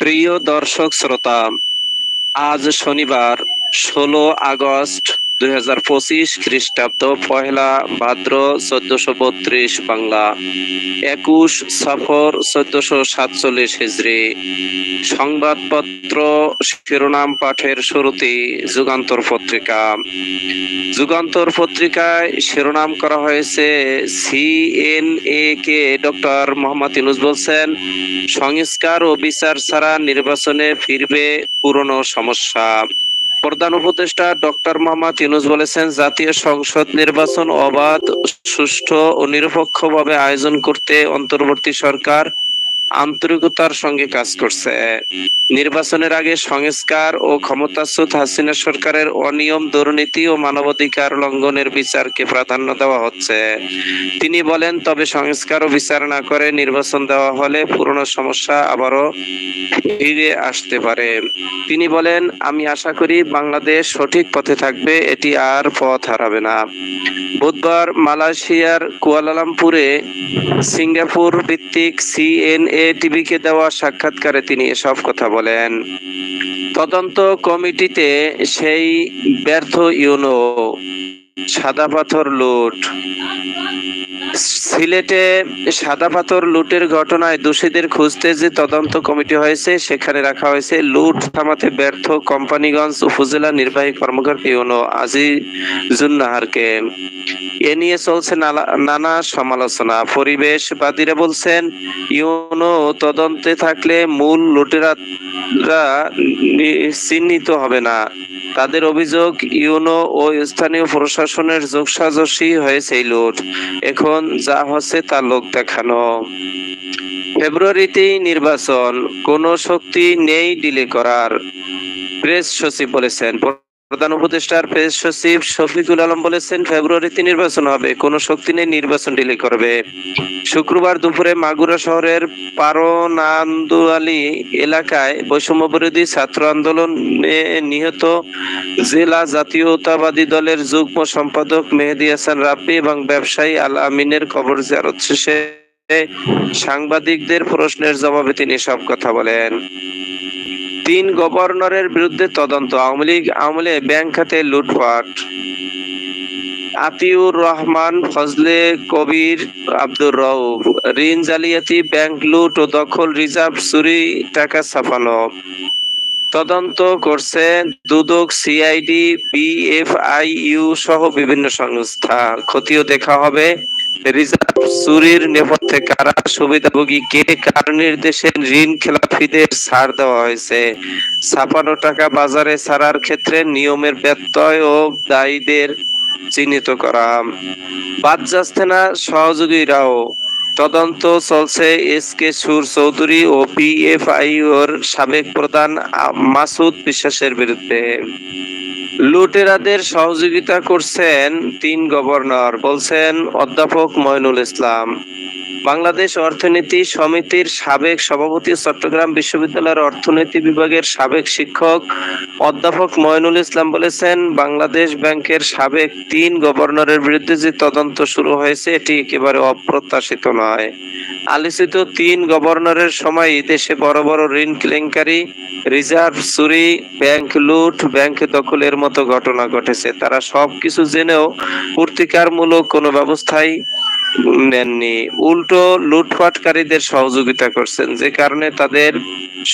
প্রিয় দর্শক শ্রোতা আজ শনিবার ষোলো আগস্ট দুই হাজার পঁচিশ খ্রিস্টাব্দ পহেলা ভাদ্র চোদ্দশো বত্রিশ বাংলা একুশ সফর চোদ্দশো সাতচল্লিশ হিজড়ি সংবাদপত্র, শিরোনাম পাঠের শুরুতেই যুগান্তর পত্রিকা। যুগান্তর পত্রিকায় শিরোনাম করা হয়েছে, সিএনএ কে ডক্টর মোহাম্মদ ইউনুস বলছেন, সংস্কার ও বিচার ছাড়া নির্বাচনে ফিরবে পুরনো সমস্যা। প্রধান উপদেষ্টা ডক্টর মোহাম্মদ ইউনুস বলেছেন, জাতীয় সংসদ নির্বাচন অবাধ, সুষ্ঠু ও নিরপেক্ষভাবে আয়োজন করতে অন্তর্বর্তী সরকার আন্তরিকতার সঙ্গে কাজ করছে। নির্বাচনের আগে সংস্কার ও ক্ষমতাচ্যুত হাসিনা সরকারের অনিয়ম, দুর্নীতি ও মানবাধিকার লঙ্ঘনের বিচারকে প্রাধান্য দেওয়া হচ্ছে। তিনি বলেন, তবে সংস্কার ও বিচার না করে নির্বাচন দেওয়া হলে পুরনো সমস্যা আবারও ফিরে আসতে পারে। তিনি বলেন, আমি আশা করি বাংলাদেশ সঠিক পথে থাকবে, এটি আর পথ হারাবে না। বুধবার মালয়েশিয়ার কুয়ালালামপুরে সিঙ্গাপুর ভিত্তিক সিএনএ টিভিকে দেওয়া সাক্ষাৎকারে তিনি এসব কথা বলেন। তদন্ত কমিটিতে সেই ব্যর্থ ইউনো সাদা পাথর লুট। সিলেটে সাদা পাথর লুটের ঘটনায় দোষীদের খুঁজতে যে তদন্ত কমিটি হয়েছে, সেখানে রাখা হয়েছে লুট থামাতে ব্যর্থ কোম্পানিগঞ্জ উপজেলা নির্বাহী কর্মকর্তা ইউনো আজিজুন্নাহারকে। এ নিয়ে চলছে নানা সমালোচনা। পরিবেশবাদীরা বলছেন, ইউনো তদন্তে থাকলে মূল লুটেরা চিহ্নিত হবে না। তাদের অভিযোগ, ইউনো ও স্থানীয় প্রশাসনের যোগসাজসি হয়েছে লুট। এখন যা হচ্ছে তা লোক দেখানো। ফেব্রুয়ারিতেই নির্বাচন, কোনো শক্তি নেই ডিলে করার, প্রেস সচিব বলেছেন। প্রধান উপদেষ্টার প্রেস সচিব শফিকুল আলম বলেছেন, ফেব্রুয়ারিতে নির্বাচন হবে, কোনো শক্তি নেই, নির্বাচন ডিলে করবে। শুক্রবার দুপুরে মাগুরা শহরের পারনান্দুয়ালি এলাকায় বৈষম্য বিরোধী ছাত্র আন্দোলনে নিহত জেলা জাতীয়তাবাদী দলের যুগ্ম সম্পাদক মেহেদি হাসান রাব্বি এবং ব্যবসায়ী আল আমিনের কবর জিয়ারত শেষে সাংবাদিকদের প্রশ্নের জবাবে তিনি সব কথা বলেন। তিন গভর্নরের বিরুদ্ধে তদন্ত। আওয়ামী লীগ আমলে ব্যাংক খাতে লুটপাট। আতিউর রহমান, ফজলে কবির, আব্দুর রউফ। ঋণ জালিয়াতি, ব্যাংক লুট ও দখল, রিজার্ভ, চুরি, টাকা ছাপানো। তদন্ত করছে দুদক, সিআইডি, বিএফআইইউ সহ বিভিন্ন সংস্থা। ক্ষতিও দেখা হবে। রিজার্ভ চুরির নেপথ্যে কারা সুবিধাভোগী? কে কার নির্দেশে ঋণ খেলাপিদের ছাড় দেওয়া হয়েছে? ছাপানো টাকা বাজারে ছাড়ার ক্ষেত্রে নিয়মের ব্যত্যয় ও দায়ীদের চিহ্নিত করা। বাদ যাচ্ছে না সহযোগীরাও তদন্ত চলছে। এস কে সুর চৌধুরী ও পিএফআইওর সাবেক প্রধান মাসুদ বিশ্বাসের বিরুদ্ধে। লুটেরাদের সহযোগিতা করছেন তিন গভর্নর, বলছেন অধ্যাপক ময়নুল ইসলাম। বাংলাদেশ অর্থনীতি সমিতির সাবেক সভাপতি চট্টগ্রাম বিশ্ববিদ্যালয়ের অর্থনীতি বিভাগের সাবেক শিক্ষক অধ্যাপক ময়নুল ইসলাম বলেছেন, বাংলাদেশ ব্যাংকের সাবেক তিন গভর্নরের বিরুদ্ধে যে তদন্ত শুরু হয়েছে, এটি একেবারে অপ্রত্যাশিত নয়। আলোচিত তিন গভর্নরের সময় দেশে বড় বড় ঋণ কেলেঙ্কারি, রিজার্ভ চুরি, ব্যাংক লুট, ব্যাংক দখলের মতো ঘটনা ঘটেছে। তারা সবকিছু জেনেও প্রতিকারমূলক কোনো ব্যবস্থাই নেননি। উল্টো লুটপাটকারীদের সহযোগিতা করছেন, যে কারণে তাদের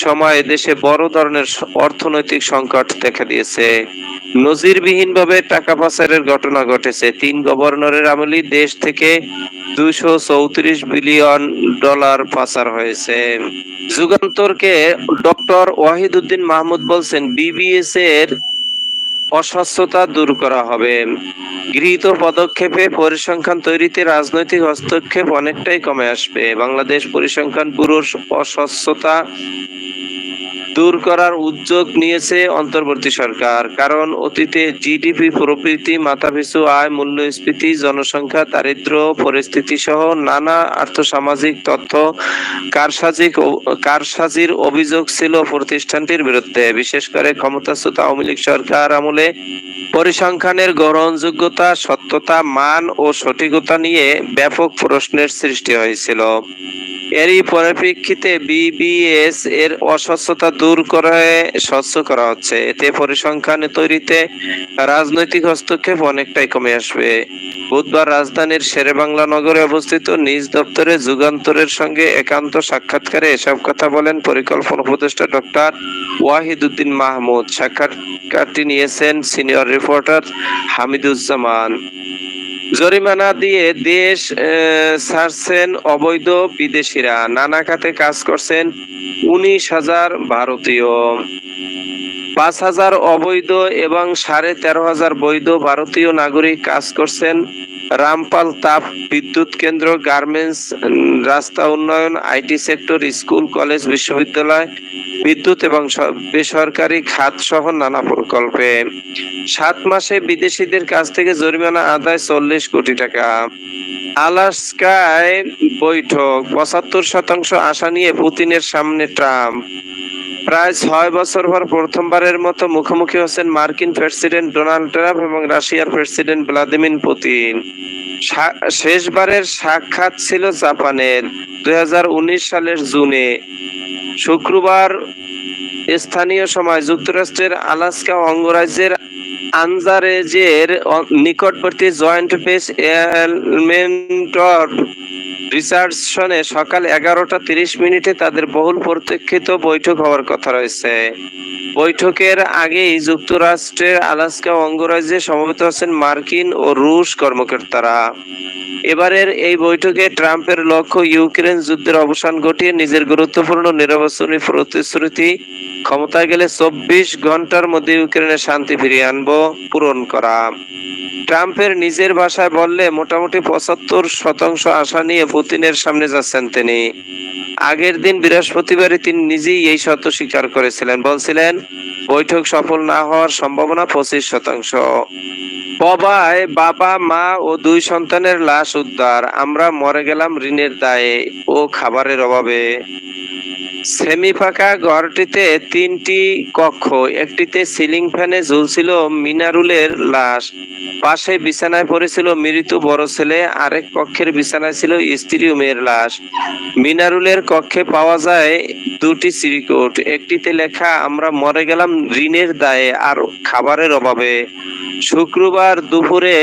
সময় দেশে বড় ধরনের অর্থনৈতিক সংকট দেখা দিয়েছে। নজিরবিহীনভাবে টাকা পাচারের ঘটনা ঘটেছে। তিন গভর্নরের আমলি দেশ থেকে দুশো চৌত্রিশ বিলিয়ন ডলার পাচার হয়েছে। যুগান্তরকে ডক্টর ওয়াহিদুদ্দিন মাহমুদ বলছেন বিবিএস এর অস্বচ্ছতা দূর করা হবে। গৃহীত পদক্ষেপে পরিসংখ্যান তৈরিতে রাজনৈতিক হস্তক্ষেপ অনেকটাই কমে আসবে। বাংলাদেশ পরিসংখ্যান ব্যুরোর অস্বচ্ছতা দূর করার উদ্যোগ নিয়েছে অন্তর্বর্তী সরকার। কারণ অতীতে জিডিপি প্রবৃদ্ধি, মাথাপিছু আয়, মূল্যস্ফীতি, জনসংখ্যা দারিদ্র্য পরিস্থিতি সহ নানা আর্থসামাজিক তথ্য কারসাজিক কারসাজির অভিযোগ ছিল প্রতিষ্ঠানটির বিরুদ্ধে। বিশেষ করে ক্ষমতাচ্যুত আওয়ামী লীগ সরকার আমলে পরিসংখ্যানের গ্রহণযোগ্যতা সত্যতা, মান ও সঠিকতা নিয়ে ব্যাপক প্রশ্নের সৃষ্টি হয়েছিল। এরই পরিপ্রেক্ষিতে বিবিএস এর অস্বচ্ছতা দূর করে স্বচ্ছ করা হচ্ছে। এতে পরিসংখ্যান তৈরিতে রাজনৈতিক হস্তক্ষেপ অনেকটাই কমে আসবে। বুধবার রাজধানীর শেরেবাংলা নগরে অবস্থিত নিজ দপ্তরে যুগান্তরের সঙ্গে একান্ত সাক্ষাৎকারে এসব কথা বলেন পরিকল্পনা উপদেষ্টা ডক্টর ওয়াহিদুদ্দিন মাহমুদ। সাক্ষাৎকারটি নিয়েছেন সিনিয়র রিপোর্টার হামিদুজ্জামান। জরিমানা দিয়ে দেশ ছাড়ছেন অবৈধ বিদেশিরা। নানা খাতে কাজ করছেন উনিশ হাজার ভারতীয়। পাঁচ হাজার অবৈধ এবং সাড়ে তেরো হাজার বৈধ ভারতীয় নাগরিক কাজ করছেন রামপাল তাপ বিদ্যুৎ কেন্দ্র গার্মেন্টস রাস্তা উন্নয়ন, আইটি সেক্টর, স্কুল, কলেজ, বিশ্ববিদ্যালয় বিদ্যুৎ এবং বেসরকারি খাত সহ নানা প্রকল্পে। সাত মাসে বিদেশিদের কাছ থেকে জরিমানা আদায় চল্লিশ কোটি টাকা। আলাস্কায় বৈঠক, পঁচাত্তর শতাংশ আশা নিয়ে পুতিনের সামনে ট্রাম্প। প্রায় ছয় বছর পর প্রথমবারের মতো মুখোমুখি হচ্ছেন মার্কিন প্রেসিডেন্ট ডোনাল্ড ট্রাম্প এবং রাশিয়ার প্রেসিডেন্ট ভ্লাদিমির পুতিন। শেষবারের সাক্ষাৎ ছিল জাপানের, দুই হাজার উনিশ সালের জুনে। শুক্রবার স্থানীয় সময় যুক্তরাষ্ট্রের আলাস্কা অঙ্গরাজ্যের আনজারেজের নিকটবর্তী জয়েন্ট বেস এলমেন্টর রিসার্চনে সকাল এগারোটা তিরিশ মিনিটে তাদের বহুল প্রতীক্ষিত বৈঠক হওয়ার কথা রয়েছে। বৈঠকের আগেই যুক্তরাষ্ট্রের আলাস্কা অঙ্গরাজ্যে সমবেত আছেন মার্কিন ও রুশ কর্মকর্তারা। এবারের এই বৈঠকে ট্রাম্পের লক্ষ্য ইউক্রেন যুদ্ধের অবসান ঘটিয়ে নিজের গুরুত্বপূর্ণ নির্বাচনী প্রতিশ্রুতি, ক্ষমতায় গেলে চব্বিশ ঘণ্টার মধ্যে ইউক্রেনের শান্তি ফিরিয়ে আনব, পূরণ করা। ট্রাম্পের নিজের ভাষায় বললে মোটামুটি পঁচাত্তর শতাংশ আশা নিয়ে পুতিনের সামনে যাচ্ছেন তিনি। আগের দিন বৃহস্পতিবারে তিনি নিজেই এই সত্য স্বীকার করেছিলেন। বলছিলেন, বৈঠক সফল না হওয়ার সম্ভাবনা পঁচিশ শতাংশ। পবায় বাবা, মা ও দুই সন্তানের লাশ উদ্ধার। আমরা মরে গেলাম ঋণের দায়ে ও খাবারের অভাবে। সেমি ফাঁকা ঘরটিতে তিনটি কক্ষ, একটিতে সিলিং ফ্যানে ঝুলছিল মিনারুলের লাশ। পাশে বিছানায় পড়েছিল মৃত বড় ছেলে, আরেক কক্ষের বিছানায় ছিল স্ত্রী ও মেয়ের লাশ। মিনারুলের কক্ষে পাওয়া যায় দুটি চিরিকোট একটিতে লেখা, আমরা মরে গেলাম ঋণের দায়ে আর খাবারের অভাবে। শুক্রবার দুপুরে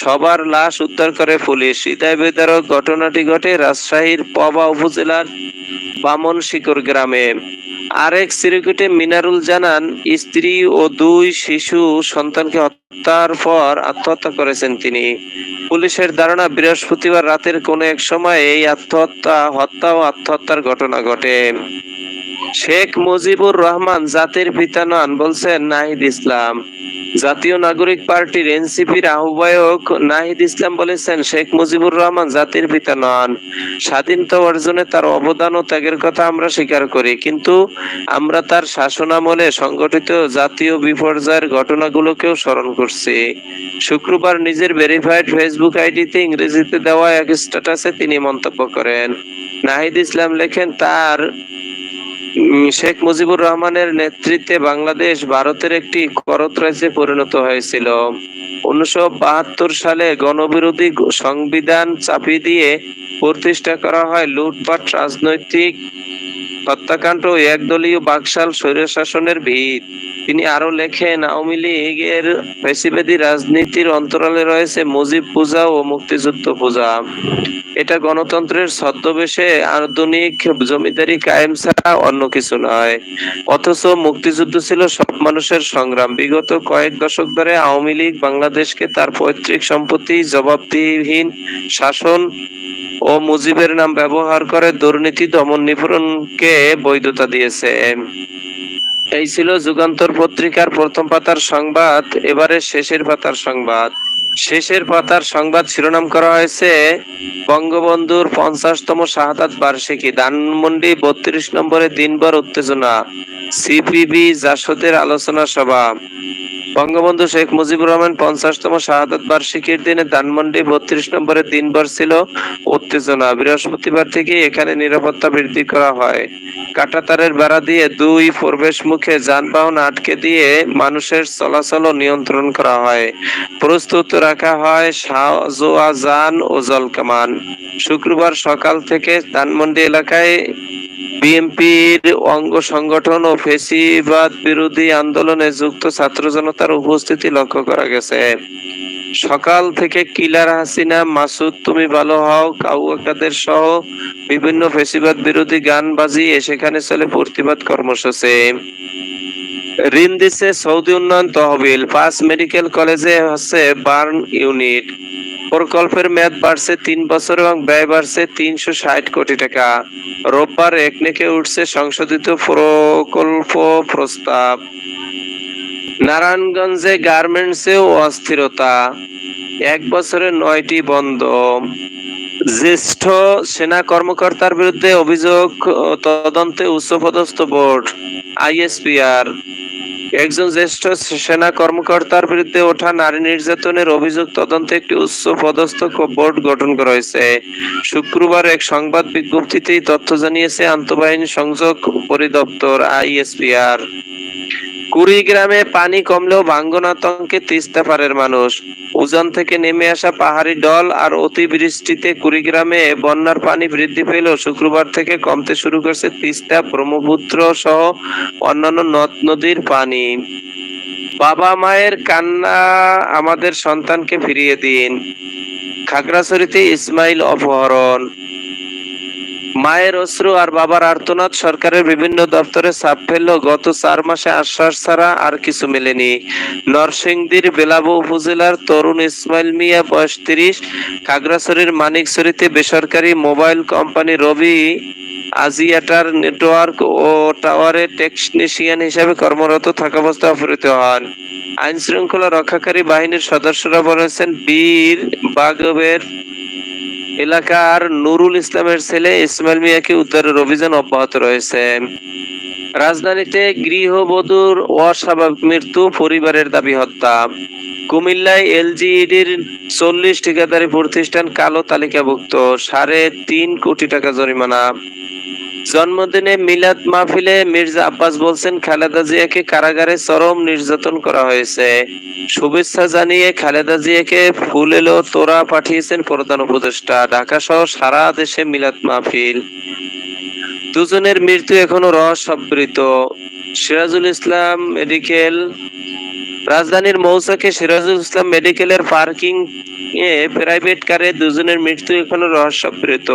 সবার লাশ উদ্ধার করে পুলিশ। হৃদয় বেদারক ঘটনাটি ঘটে রাজশাহীর পবা উপজেলার বামন শিকর গ্রামে। আরেক সিরিকুটে মিনারুল জানান, স্ত্রী ও দুই শিশু সন্তানকে হত্যার পর আত্মহত্যা করেছেন তিনি। পুলিশের ধারণা, বৃহস্পতিবার রাতের কোন এক সময় এই আত্মহত্যা, হত্যা ও আত্মহত্যার ঘটনা ঘটে। শেখ মুজিবুর রহমান জাতির পিতা নন, বলছেন নাহিদ ইসলাম। জাতীয় নাগরিক পার্টির এনসিপির আহ্বায়ক নাহিদ ইসলাম বলেছেন, শেখ মুজিবুর রহমান জাতির পিতা নন। স্বাধীনতা অর্জনে তার অবদান ও ত্যাগের কথা আমরা স্বীকার করি, কিন্তু আমরা তার শাসনামলে সংগঠিত জাতীয় বিপর্যয়ের ঘটনাগুলোকেও স্মরণ করছি। শুক্রবার নিজের ভেরিফাইড ফেসবুক আইডিতে ইংরেজিতে দেওয়া এক স্ট্যাটাসে তিনি মন্তব্য করেন। নাহিদ ইসলাম লেখেন, তার শেখ মুজিবুর রহমানের নেতৃত্বে বাংলাদেশ ভারতের একটি করত রাজ্যে পরিণত হয়েছিল। উনিশশো বাহাত্তর সালে গণবিরোধী সংবিধান চাপিয়ে দিয়ে প্রতিষ্ঠা করা হয় লুটপাট, রাজনৈতিক হত্যাকাণ্ড একদলীয় বাকশাল স্বৈরশাসনের ভিত। তিনি আরও লেখেন, আওয়ামী লীগের পেশিবাদী রাজনীতির অন্তরালে রয়েছে মুজিব পূজা ও মুক্তিযুদ্ধ পূজা। এটা গণতন্ত্রের ছদ্মবেশে আধুনিক জমিদারি কায়েম ছাড়া অন্য কিছু নয়। অথচ মুক্তিযুদ্ধ ছিল সব মানুষের সংগ্রাম। বিগত কয়েক দশক ধরে আওয়ামী লীগ বাংলাদেশকে তার পৈতৃক সম্পত্তি, জবাবদিহীন শাসন ও মুজিবের নাম ব্যবহার করে দুর্নীতি, দমন নিপূরণকে বৈধতা দিয়েছে। এই ছিল যুগান্তর পত্রিকার প্রথম পাতার সংবাদ এবারে শেষের পাতার সংবাদ। শেষের পাতার সংবাদ শিরোনাম করা হয়েছে, বঙ্গবন্ধুর পঞ্চাশতম শাহাদাত বার্ষিকী, ধানমন্ডি বত্রিশ নম্বরে দিনভর উত্তেজনা, সিপিবি জাসদের আলোচনা সভা। বঙ্গবন্ধু শেখ মুজিবুর রহমান পঞ্চাশতম শাহাদত বার্ষিকীর দিনে ধানমন্ডি বত্রিশ নম্বরে দিনভর ছিল উত্তেজনা। বৃহস্পতিবার থেকে এখানে নিরাপত্তা বৃদ্ধি করা হয়। কাটাতারের বেড়া দিয়ে দুই প্রবেশ মুখে যানবাহন আটকে দিয়ে মানুষের চলাচল নিয়ন্ত্রণ করা হয়। প্রস্তুত রাখা হয় ও জলকামান। শুক্রবার সকাল থেকে ধানমন্ডি এলাকায় বিএনপির অঙ্গ সংগঠন ও ফেসিবাদ বিরোধী আন্দোলনে যুক্ত ছাত্র জনতার উপস্থিতি লক্ষ্য করা গেছে। সকাল থেকে কিলার হাসিনা, মাসুদ, তুমি ভালো হও কাউকাদের সহ বিভিন্ন ফেসিবাদ বিরোধী গান বাজিয়ে সেখানে চলে প্রতিবাদ কর্মসূচি। ঋণ দিচ্ছে সৌদি উন্নয়ন তহবিল, পাঁচ মেডিকেল কলেজে হচ্ছে বার্ন ইউনিট। প্রকল্পের মেয়াদ বাড়ছে তিন বছর এবং ব্যয় বাড়ছে তিনশো ষাট কোটি টাকা। রোববার একনেকে উঠছে সংশোধিত প্রকল্প প্রস্তাব। নারায়ণগঞ্জে গার্মেন্টসেও অস্থিরতা। এক বছরে নয়টি বন্ধ। জ্যেষ্ঠ সেনা কর্মকর্তার বিরুদ্ধে অভিযোগ, তদন্তে উচ্চপদস্থ বোর্ড, আইএসপিআর। একজন জ্যেষ্ঠ সেনা কর্মকর্তার বিরুদ্ধে ওঠা নারী নির্যাতনের অভিযোগ তদন্তে একটি উচ্চ পদস্থ বোর্ড গঠন করা হয়েছে। শুক্রবার এক সংবাদ বিজ্ঞপ্তিতে তথ্য জানিয়েছে আন্তঃবাহিনী সংযোগ পরিদপ্তর আইএসপিআর কুড়িগ্রামে পানি কমলেও ভাঙ্গন আতঙ্কে তিস্তা পারের মানুষ। উজান থেকে নেমে আসা পাহাড়ি ডল আর অতিবৃষ্টিতে কুড়িগ্রামে বন্যার পানি বৃদ্ধি পেলেও শুক্রবার থেকে কমতে শুরু করেছে তিস্তা, ব্রহ্মপুত্র সহ অন্যান্য নদ নদীর পানি। বাবা মায়ের কান্না আমাদের সন্তানকে ফিরিয়ে দিন। খাগড়াছড়িতে ইসমাইল অপহরণ। মায়ের অশ্রু আর বাবার আর্তনাদ সরকারের বিভিন্ন দপ্তরে চাপ ফেললেও গত চার মাসে আশ্বাস ছাড়া আর কিছু মেলেনি। নরসিংদীর বেলাবো উপজেলার তরুণ ইসমাইল মিয়া, বয়স তিরিশ, খাগড়াছড়ির মানিকছড়িতে বেসরকারি মোবাইল কোম্পানি রবি আজিয়াটার নেটওয়ার্ক ও টাওয়ারে টেকনিশিয়ান হিসেবে কর্মরত থাকা অবস্থায় অপহৃত হন। আইন শৃঙ্খলা রক্ষাকারী বাহিনীর সদস্যরা বলেছেন, বীর বাগবের এলাকার নুরুল ইসলামের ছেলে ইসমাইল মিয়াকে উদ্ধারের অভিযান অব্যাহত রয়েছে। রাজধানীতে গৃহবধূর অস্বাভাবিক মৃত্যু, পরিবারের দাবি হত্যা। কুমিল্লায় এলজিইডির চল্লিশ ঠিকাদারি প্রতিষ্ঠান কালো তালিকাভুক্ত, সাড়ে তিন কোটি টাকা জরিমানা। জন্মদিনে মিলাদ মাহফিলে মির্জা আব্বাস বলছেন, খালেদা জিয়াকে কারাগারে চরম নির্যাতন করা হয়েছে। শুভেচ্ছা জানিয়ে খালেদা জিয়াকে ফুল এলো তোরা পাঠিয়েছেন প্রধান উপদেষ্টা। ঢাকা সহ সারা দেশে মিলাদ মাহফিল। দুজনের মৃত্যু এখনও রহস্যাবৃত। সিরাজুল ইসলাম মেডিকেল রাজধানীর মৌসাকে সিরাজুল ইসলাম মেডিকেলের পার্কিং এ প্রাইভেট কারে দুজনের মৃত্যু এখনও রহস্যাবৃত।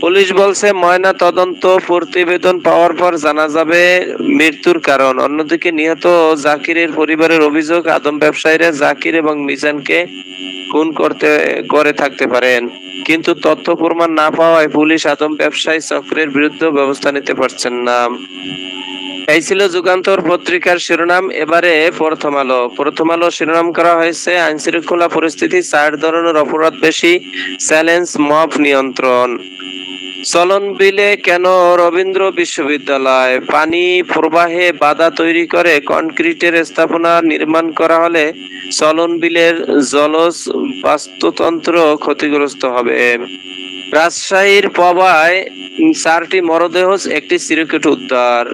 পুলিশ বলছে, ময়না তদন্ত প্রতিবেদন পাওয়ার পর জানা যাবে মৃত্যুর কারণ। অন্যদিকে নিহত জাকিরের পরিবারের অভিযোগ, আদম ব্যবসায়ীরা জাকির এবং মিজানকে খুন করতে, করে থাকতে পারেন। কিন্তু তথ্য প্রমাণ না পাওয়ায় পুলিশ আদম ব্যবসায়ী চক্রের বিরুদ্ধে ব্যবস্থা নিতে পারছেন না। এই ছিল যুগান্তর পত্রিকার শিরোনাম। এবারে প্রথম আলো। প্রথম আলো শিরোনাম করা হয়েছে আইন শৃঙ্খলা পরিস্থিতি, চার ধরনের অপরাধ বেশি, চ্যালেঞ্জ, মব নিয়ন্ত্রণ। চলন বিলে কেন রবীন্দ্র বিশ্ববিদ্যালয়? পানি প্রবাহে বাধা তৈরি করে কনক্রিটের স্থাপনা নির্মাণ করা হলে চলন বিলের জলজ বাস্তুতন্ত্র ক্ষতিগ্রস্ত হবে। রাজশাহীর পবায় চারটি মরদেহ একটি সিরকেট উদ্ধার।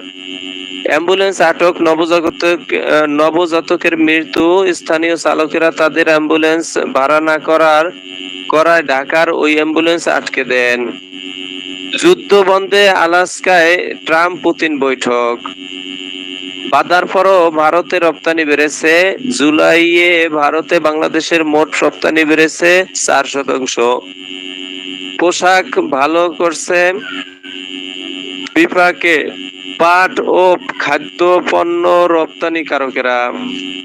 অ্যাম্বুলেন্স আটক নবজাতক, নবজাতকের মৃত্যু। স্থানীয় চালকেরা তাদের অ্যাম্বুলেন্স ভাড়া না করার করায় ঢাকার ওই অ্যাম্বুলেন্স আটকে দেন। যুদ্ধ বন্ধে আলাস্কায় ট্রাম্প পুতিন বৈঠক। বাধার পরও ভারতে রপ্তানি বেড়েছে। জুলাইয়ে ভারতে বাংলাদেশের মোট রপ্তানি বেড়েছে চার শতাংশ। পোশাক ভালো করছে। বিপাকে পাট ও খাদ্য পণ্য রপ্তানিকারকেরা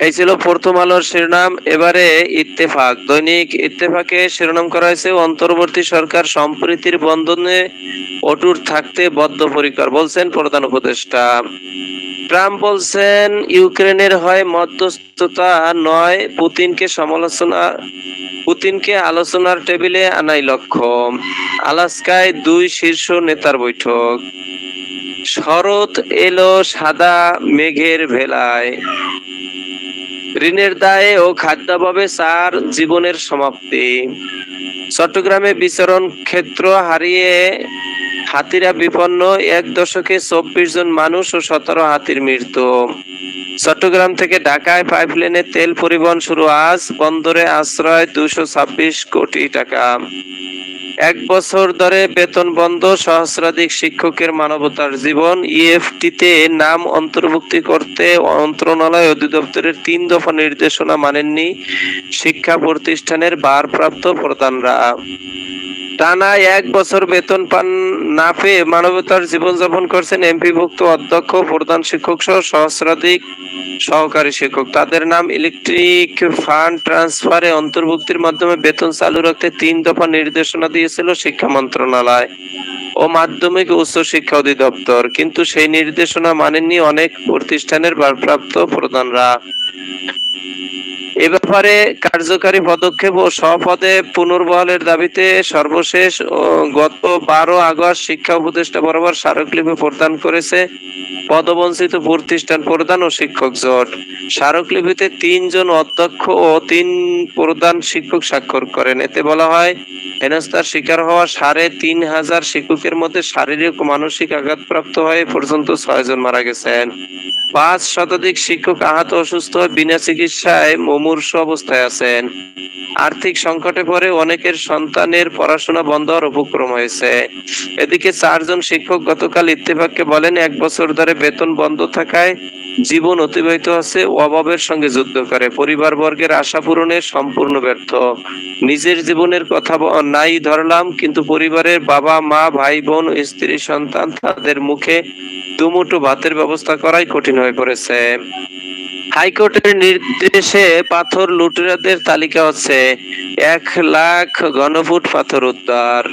এই ছিল প্রথম আলোর শিরোনাম। এবারে ইত্তেফাক। দৈনিক ইত্তেফাকে শিরোনাম করা হয়েছে, অন্তর্বর্তী সরকার সম্প্রীতির বন্ধনে অটুট থাকতে বদ্ধপরিকর বলছেন প্রধান উপদেষ্টা। ট্রাম্প বলছেন, ইউক্রেনের হয় মধ্যস্থতা নয়, পুতিনকে সমালোচনা, পুতিনকে আলোচনার টেবিলে আনাই লক্ষ্য। আলাস্কায় দুই শীর্ষ নেতার বৈঠক। শরৎ এলো সাদা মেঘের ভেলায়। ঋণের দায়ে ও খাদ্যাভাবে চার জীবনের সমাপ্তি। চট্টগ্রামে বিচরণ ক্ষেত্র হারিয়ে হাতিরা বিপন্ন এক দশকে চব্বিশ জন মানুষ ও সতেরো হাতির মৃত্যু। চট্টগ্রাম থেকে ঢাকায় পাইপলাইনে তেল পরিবহন শুরু আজ। বন্দরে আশ্রয় দুশো কোটি টাকা। এক বছর ধরে বেতন বন্ধ সহস্রাধিক শিক্ষকের মানবতার জীবন। ইএফটিতে নাম অন্তর্ভুক্তি করতে মন্ত্রণালয় অধিদপ্তরের তিন দফা নির্দেশনা মানেননি শিক্ষা প্রতিষ্ঠানের ভারপ্রাপ্ত প্রধানরা। টানা এক বছর বেতন পান না পেয়ে মানবতার জীবনযাপন করছেন এমপিভুক্ত অধ্যক্ষ, প্রধান শিক্ষক সহ সহস্রাধিক সহকারী শিক্ষক। তাদের নাম ইলেকট্রিক ফান্ড ট্রান্সফারে অন্তর্ভুক্তির মাধ্যমে বেতন চালু রাখতে তিন দফা নির্দেশনা দিয়েছিল শিক্ষা মন্ত্রণালয় ও মাধ্যমিক উচ্চ শিক্ষা অধিদপ্তর। কিন্তু সেই নির্দেশনা মানেননি অনেক প্রতিষ্ঠানের ভারপ্রাপ্ত প্রধানরা। এ ব্যাপারে কার্যকারী পদক্ষেপ ও সপদে পুনর্বহালের দাবিতে সর্বশেষ গত বারো আগস্ট শিক্ষা উপদেষ্টা বরাবর স্মারকলিপি প্রদান করেছে পদবঞ্চিত প্রতিষ্ঠান প্রধান ও শিক্ষক জোট। স্মারকলিপিতে তিনজন অধ্যক্ষ ও তিন প্রধান শিক্ষক স্বাক্ষর করেন। এতে বলা হয় হেনস্থার শিকার হওয়া সাড়ে তিন হাজার শিক্ষকের মধ্যে শারীরিক ও মানসিক আঘাতপ্রাপ্ত হয়ে পর্যন্ত ছয় জন মারা গেছেন। পাঁচ শতাধিক শিক্ষক আহত অসুস্থ বিনা চিকিৎসায় মুমূর্ষু অবস্থায় আছেন। আর্থিক সংকটে পড়ে অনেকের সন্তানের পড়াশোনা বন্ধ হওয়ার উপক্রম হয়েছে। এদিকে চারজন শিক্ষক গতকাল ইত্তেফাককে বলেন, এক বছর ধরে বেতন বন্ধ থাকায় জীবন অতিবাহিত আছে, অভাবের সঙ্গে যুদ্ধ করে। পরিবার বর্গের আশা পূরণে সম্পূর্ণ ব্যর্থ। নিজের জীবনের কথা নাই ধরলাম, কিন্তু পরিবারের বাবা, মা, ভাই, বোন, স্ত্রী, সন্তান তাদের মুখে দুমুঠো ভাতের ব্যবস্থা করাই কঠিন হয়ে পড়েছে। হাইকোর্টের নির্দেশে পাথর লুটেরাদের তালিকা হচ্ছে, এক লাখ ঘনফুট পাথর উদ্ধার।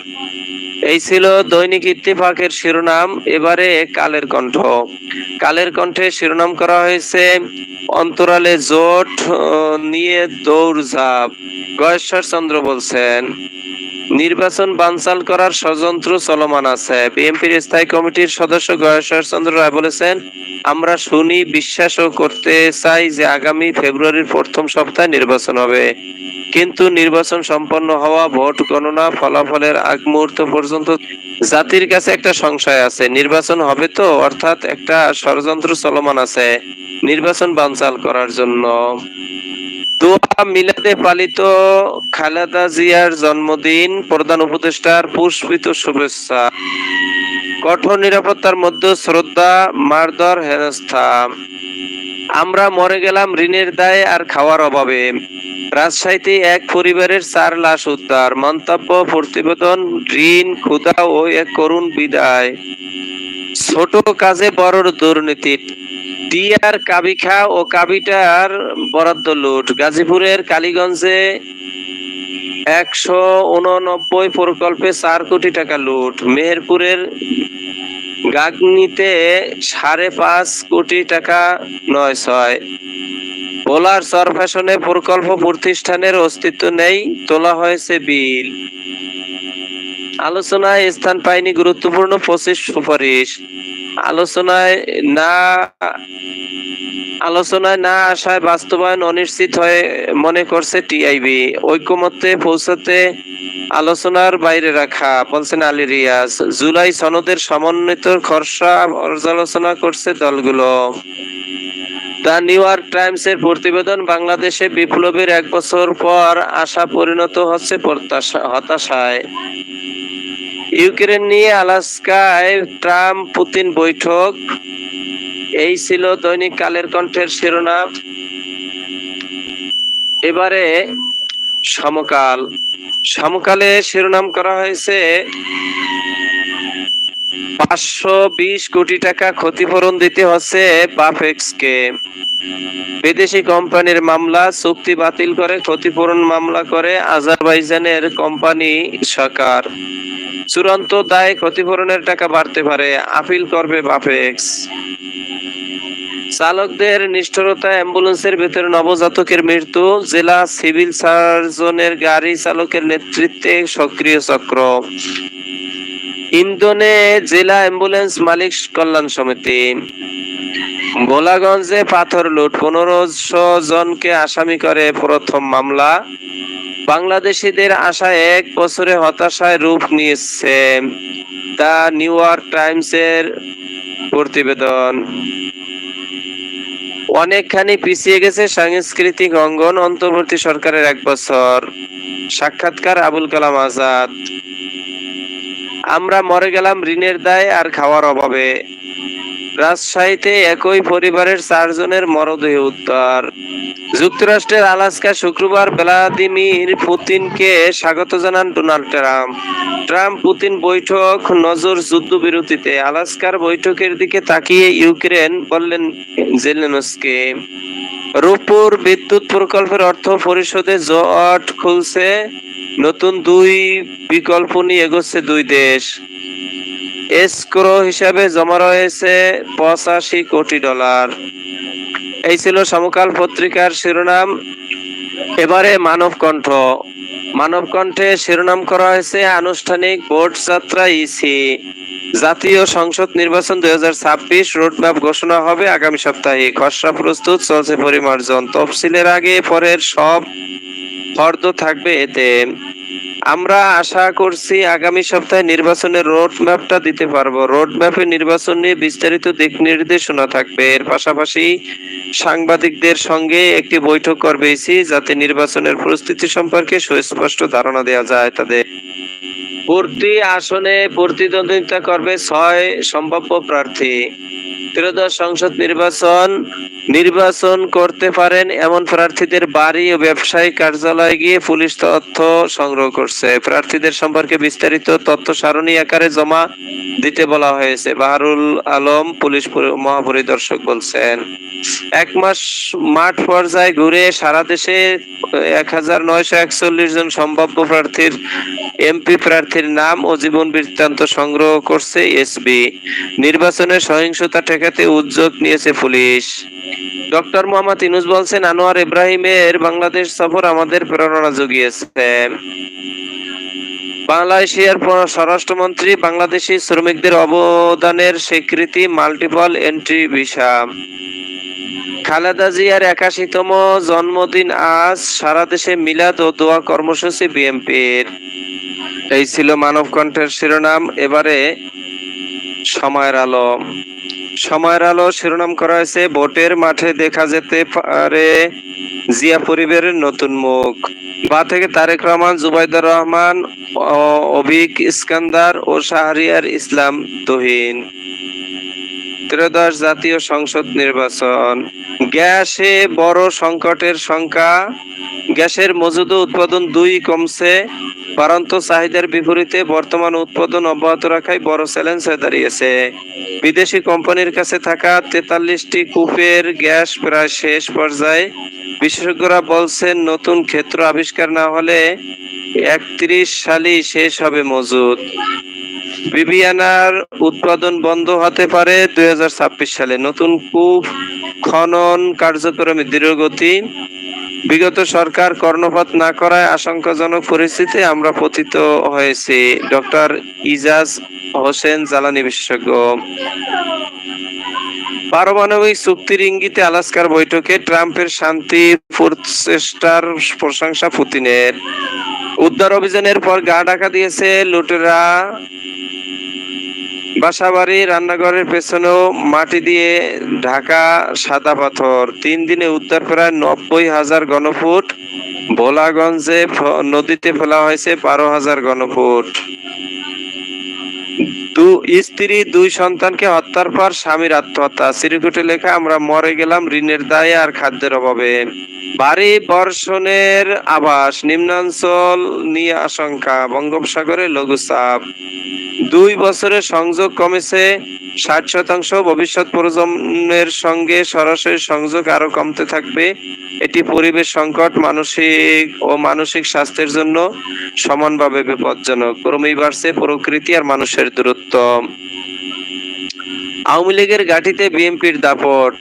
এই ছিল দৈনিক ইত্তেফাকের শিরোনাম, এবারে কালের কণ্ঠ। কালের কণ্ঠে শিরোনাম করা হয়েছে, অন্তরালে জোট নিয়ে দৌড়ঝাঁপ। গয়েশ্বর চন্দ্র বলছেন, নির্বাচন বানচাল করার ষড়যন্ত্র চলমান আছে। বিএনপির স্থায়ী কমিটির সদস্য গয়েশ্বর চন্দ্র রায় বলেছেন, আমরা শুনি, বিশ্বাসও করতে চাই যে আগামী ফেব্রুয়ারির প্রথম সপ্তাহে নির্বাচন হবে। কিন্তু নির্বাচন সম্পন্ন হওয়া, ভোট গণনা ফলাফলের আগ মুহূর্ত পর্যন্ত জাতির কাছে একটা সংশয় আছে। নির্বাচন হবে তো, অর্থাৎ একটা ষড়যন্ত্র চলমান আছে নির্বাচন বানচাল করার জন্য। দোয়া মিলাদে পালিত খালেদা জিয়ার জন্মদিন, প্রধান উপদেষ্টার পুষ্পিত শুভেচ্ছা। কঠোর নিরাপত্তার মধ্যে শ্রদ্ধা, মারধর, হেনস্থা। আমরা মরে গেলাম ঋণের দায়ে আর খাওয়ার অভাবে। রাজশাহীতে এক পরিবারের চার লাশ উদ্ধার, মন্তব্য, প্রতিবেদন, ঋণ, ক্ষুধা ও এক করুণ বিদায়। ছোট কাজে বড় দুর্নীতি। টিআর কাবিখা ও কাবিটার বরাদ্দ লুট। গাজীপুরের কালীগঞ্জে একশো উননব্বই প্রকল্পে চার কোটি টাকা লুট। মেহেরপুরের গাগনিতে সাড়ে পাঁচ কোটি টাকা নয় ছয়। ভোলার চর ফ্যাশনে প্রকল্প প্রতিষ্ঠানের অস্তিত্ব নেই, তোলা হয়েছে বিল। আলোচনায় স্থান পায়নি গুরুত্বপূর্ণ পঁচিশ সুপারিশ। আলোচনায় না আলোচনায় না আসায় বাস্তবায়ন অনিশ্চিত হয়ে মনে করছে টিআইবি। ঐক্যমত্যে পৌঁছাতে আলোচনার বাইরে রাখা, বলছেন আলী রিয়াজ, জুলাই সনদের সমন্বিত খরচা পর্যালোচনা করছে দলগুলো। দ্য নিউ ইয়র্ক টাইমস এর প্রতিবেদন, বাংলাদেশে বিপ্লবের এক বছর পর আশা পরিণত হচ্ছে প্রত্যাশা হতাশায়। ইউক্রেন নিয়ে আলাস্কায় ট্রাম্প পুতিন বৈঠক। এই ছিল দৈনিক কালের কণ্ঠের শিরোনাম। এবারে সমকাল। সমকালে শিরোনাম করা হয়েছে, পাঁচশো বিশ কোটি টাকা ক্ষতিপূরণ দিতে হচ্ছে বাফেক্সকে। বিদেশি কোম্পানির মামলা, চুক্তি বাতিল করে, ক্ষতিপূরণ মামলা করে আজারবাইজানের কোম্পানি সরকার। চূড়ান্ত দায় ক্ষতিপূরণের টাকা বাড়তে পারে, আপিল করবে বাফেক্স। চালকদের নিষ্ঠুরতা অ্যাম্বুলেন্সের ভেতরে নবজাতকের মৃত্যু, জেলা সিভিল সার্জনের গাড়ি চালকের নেতৃত্বে সক্রিয় চক্র। ইন্দোনে জেলা অ্যাম্বুলেন্স মালিক কল্যাণ সমিতি। গোলাগঞ্জে পাথর লুট, পনেরোশো জনকে আসামি করে প্রথম মামলা। বাংলাদেশিদের আশা এক বছরে হতাশায় রূপ নিয়েছে। দ্য নিউ ইয়র্ক টাইমসের প্রতিবেদন। অনেকখানি পিছিয়ে গেছে সাংস্কৃতিক অঙ্গন অন্তর্বর্তী সরকারের এক বছর। সাক্ষাৎকার আবুল কালাম আজাদ। আমরা মরে গেলাম ঋণের দায় আর খাওয়ার অভাবে। রাজশাহীতে একই পরিবারের চারজনের মরদেহ উদ্ধার। যুক্তরাষ্ট্রের আলাস্কা শুক্রবার ভ্লাদিমির পুতিনকে স্বাগত জানান ডোনাল্ড ট্রাম্প। ট্রাম্প পুতিন বৈঠক নজর যুদ্ধবিরতিতে। আলাস্কার বৈঠকের দিকে তাকিয়ে ইউক্রেন বললেন জেলেনস্কি। রূপপুর বিদ্যুৎ প্রকল্পের অর্থ পরিশোধে জট খুলছে। নতুন দুই বিকল্প নিয়ে এগোচ্ছে দুই দেশ। এসকোরো হিসাবে জমা রয়েছে পঁচাশি কোটি ডলার। এই ছিল সমকাল পত্রিকার শিরোনাম। এবারে মানব কণ্ঠ মানব কণ্ঠে শিরোনাম করা হয়েছে আনুষ্ঠানিক ভোট যাত্রা ইসি। জাতীয় সংসদ নির্বাচন দুই হাজার ছাব্বিশ রোডম্যাপ ঘোষণা হবে আগামী সপ্তাহে। খসড়া প্রস্তুত, চলছে পরিমার্জন। তফসিলের আগে পরের সব ফর্দ থাকবে এতে। আমরা আশা করছি আগামী সপ্তাহে নির্বাচনের রোড ম্যাপটা দিতে পারব। রোড ম্যাপে নির্বাচন নিয়ে বিস্তারিত দিক নির্দেশনা থাকবে। এর পাশাপাশি সাংবাদিকদের সঙ্গে একটি বৈঠক করবে ইসি, যাতে নির্বাচনের প্রস্তুতি সম্পর্কে সুস্পষ্ট ধারণা দেওয়া যায় তাদের। প্রতি আসনে প্রতিদ্বন্দ্বিতা করবে ছয় সম্ভাব্য প্রার্থী। ত্রয়োদশ সংসদ নির্বাচন নির্বাচন করতে পারেন এমন প্রার্থীদের বাড়ি ও ব্যবসায়িক কার্যালয়ে গিয়ে পুলিশ তথ্য সংগ্রহ করছে। প্রার্থীদের সম্পর্কে বিস্তারিত তথ্য সারণী আকারে জমা দিতে বলা হয়েছে। বাহারুল আলম, পুলিশ মহাপরিদর্শক বলছেন। এক মাস মাঠ পর্যায়ে ঘুরে সারা দেশে এক হাজার নয়শো একচল্লিশ জন সম্ভাব্য প্রার্থীর, এমপি প্রার্থীর নাম ও জীবন বৃত্তান্ত সংগ্রহ করছে এসবি নির্বাচনে সহিংসতা ঠেকাতে উদ্যোগ নিয়েছে পুলিশ। ডক্টর মোহাম্মদ ইনুস বলছেন, আনোয়ার ইব্রাহিমের বাংলাদেশ সফর আমাদের প্রেরণা জুগিয়েছে। বাংলাদেশের স্বরাষ্ট্রমন্ত্রী, বাংলাদেশি শ্রমিকদের অবদানের স্বীকৃতি, মাল্টিপল এন্ট্রি ভিসা। খালেদা জিয়ার একাশিতম জন্মদিন আজ সারা দেশে মিলাদ ও দোয়া কর্মসূচি বিএনপির। এই ছিল মানব কণ্ঠের শিরোনাম। এবারে সময়ের আলো। সময়ের আলো শিরোনাম করা হয়েছে, ভোটের মাঠে দেখা যেতে পারে জিয়া পরিবারের নতুন মুখ। বা থেকে তারেক রহমান, জুবাইদুর রহমান অভিক ইস্কান্দার ও শাহরিয়ার ইসলাম তহিন। ত্রয়োদশ জাতীয় সংসদ নির্বাচন। গ্যাসে বড় সংকটের সংখ্যা। গ্যাসের মজুদ উৎপাদন দুই কমছে। বাড়ন্ত চাহিদার বিপরীতে বর্তমান উৎপাদন অব্যাহত রাখাই বড় চ্যালেঞ্জ হয়ে দাঁড়িয়েছে। বিদেশি কোম্পানির কাছে থাকা তেতাল্লিশটি কূপের গ্যাস প্রায় শেষ পর্যায়ে। বিশেষজ্ঞরা বলছেন, নতুন ক্ষেত্র আবিষ্কার না হলে একত্রিশ সালই শেষ হবে মজুদ। বিবিয়ানার উৎপাদন বন্ধ হতে পারে দুই সালে। নতুন কূপ খনন কার্যক্রমে দৃঢ়গতি বিগত সরকার কর্ণপাত না করায় আশঙ্কাজনক পরিস্থিতি আমরা পতিত হয়েছি। ডক্টর ইজাজ হোসেন, জ্বালানি বিশেষজ্ঞ। পারমাণবিক চুক্তির ইঙ্গিতে আলাস্কার বৈঠকে ট্রাম্পের শান্তি প্রচেষ্টার প্রশংসা পুতিনের। উদ্ধার অভিযানের পর গা ঢাকা দিয়েছে লুটেরা বাসাবাড়ি, রান্নাঘরের পেছনেও মাটি দিয়ে ঢাকা সাদা পাথর। তিন দিনে উদ্ধার প্রায় নব্বই হাজার ঘনফুট। ভোলাগঞ্জে নদীতে ফেলা হয়েছে বারো হাজার ঘনফুট। দু, স্ত্রী দুই সন্তানকে হত্যার পর স্বামীর আত্মহত্যা। সিরিকুটে লেখা, আমরা মরে গেলাম ঋণের দায়ে আর খাদ্যের অভাবে। ভারী বর্ষণের আভাস, নিম্নাঞ্চল নিয়ে আশঙ্কা, বঙ্গোপসাগরে লঘুচাপ। দুই বছরের সংযোগ কমেছে, ষাট শতাংশ। ভবিষ্যৎ প্রজন্মের সঙ্গে সরাসরি সংযোগ আরও কমতে থাকবে। এটি পরিবেশ সংকট, মানসিক ও মানসিক স্বাস্থ্যের জন্য সমানভাবে বিপজ্জনক। ক্রমেই বাড়ছে প্রকৃতি আর মানুষের দূরত্ব। আওয়ামী লীগের গাঠিতে বিএনপির দাপট।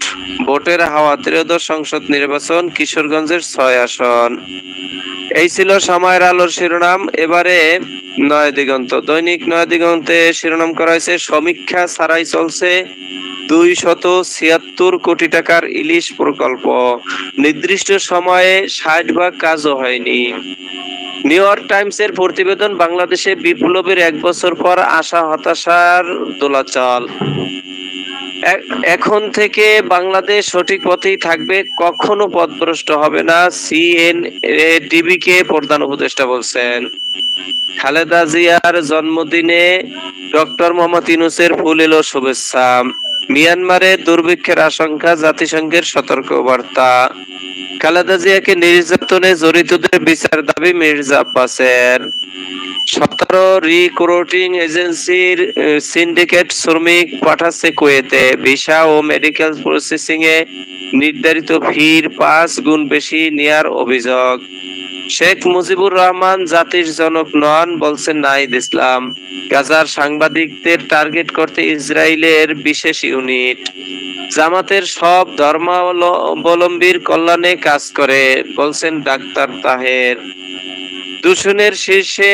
ভোটের হাওয়া ত্রয়োদশ সংসদ নির্বাচন কিশোরগঞ্জের ছয় আসন। এই ছিল সময়ের আলোর শিরোনাম। এবারে নয় দিগন্ত। দৈনিক নয় দিগন্তে শিরোনাম করা হয়েছে, সমীক্ষা ছাড়াই চলছে দুই শত ছিয়াত্তর কোটি টাকার ইলিশ প্রকল্প। নির্দিষ্ট সময়ে ষাট ভাগ কাজও হয়নি। নিউ ইয়র্ক টাইমস এর প্রতিবেদন, বাংলাদেশে বিপ্লবের এক বছর পর আশা হতাশার দোলাচল। এখন থেকে বাংলাদেশ সঠিক পথেই থাকবে, কখনো পথভ্রষ্ট হবে না। সিএন টিভি কে প্রধান উপদেষ্টা বলছেন, খালেদা জিয়ার জন্মদিনে ডক্টর মোহাম্মদ ইনুসের ফুল এলো শুভেচ্ছা। মিয়ানমারে দুর্ভিক্ষের আশঙ্কা জাতিসংঘের সতর্ক বার্তা খালেদা জিয়াকে নির্যাতনে জড়িতদের বিচার দাবি মির্জা আব্বাসের। সতেরো রিক্রুটিং এজেন্সির সিন্ডিকেট শ্রমিক পাঠাচ্ছে কুয়েতে। ভিসা ও মেডিকেল প্রসেসিং এ নির্ধারিত ফির পাঁচ গুণ বেশি নেয়ার অভিযোগ। শেখ মুজিবুর রহমান জাতির জনক নন, বলছেন নাইদ ইসলাম। গাজার সাংবাদিকদের টার্গেট করতে ইসরায়েলের বিশেষ ইউনিট। জামাতের সব ধর্মাবলম্বীর কল্যাণে কাজ করে, বলছেন ডাক্তার তাহের। দূষণের শীর্ষে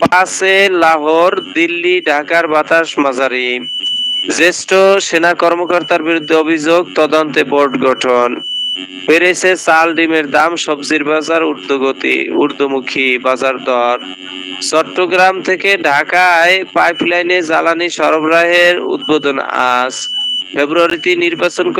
পাশে লাহোর, দিল্লি, ঢাকার বাতাস মাঝারি। জ্যেষ্ঠ সেনা কর্মকর্তার বিরুদ্ধে অভিযোগ, তদন্তে বোর্ড গঠন। বেড়েছে চাল, ডিমের দাম, সবজির বাজার, ঊর্ধ্বগতি, ঊর্ধ্বমুখী বাজার দর। চট্টগ্রাম থেকে ঢাকায় পাইপলাইনে জ্বালানি সরবরাহের উদ্বোধন আজ। ফেব্রুয়ারিতে নির্বাচন